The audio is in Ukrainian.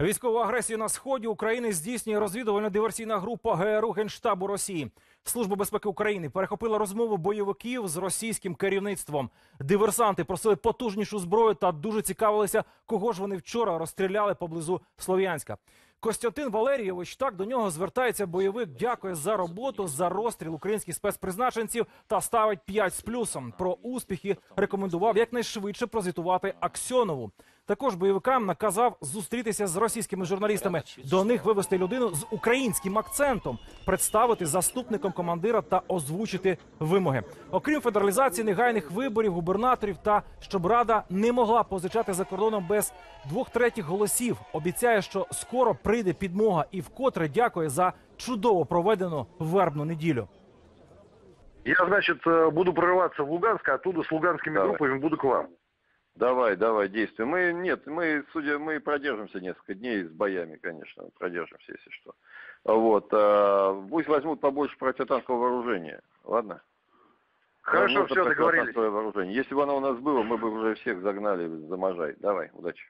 Військову агресію на сході України здійснює розвідувальна диверсійна група ГРУ Генштабу Росії. Служба безпеки України перехопила розмову бойовиків з російським керівництвом. Диверсанти просили потужнішу зброю та дуже цікавилися, кого ж вони вчора розстріляли поблизу Слов'янська. Костянтин Валерійович так до нього звертається бойовик. Дякує за роботу, за розстріл українських спецпризначенців та ставить 5 з плюсом. Про успіхи рекомендував якнайшвидше прозвітувати Аксьонову. Також бойовикам наказав зустрітися з російськими журналістами. До них вивести людину з українським акцентом, представити заступником командира та озвучити вимоги. Окрім федералізації негайних виборів губернаторів та щоб рада не могла позичати за кордоном без двох третіх голосів. Обіцяє, що скоро прийде підмога і вкотре дякує за чудово проведену вербну неділю. Я, значит, э, буду прорываться в Луганск, а оттуда с луганскими Давай. группами буду к вам. Давай, давай, действуй. Мы, нет, мы, судя, мы продержимся несколько дней с боями, конечно, продержимся, если что. Вот, а, пусть возьмут побольше противотанкового вооружения, ладно? Хорошо, все, договорились. вооружение. Если бы оно у нас было, мы бы уже всех загнали за Можай. Давай, удачи.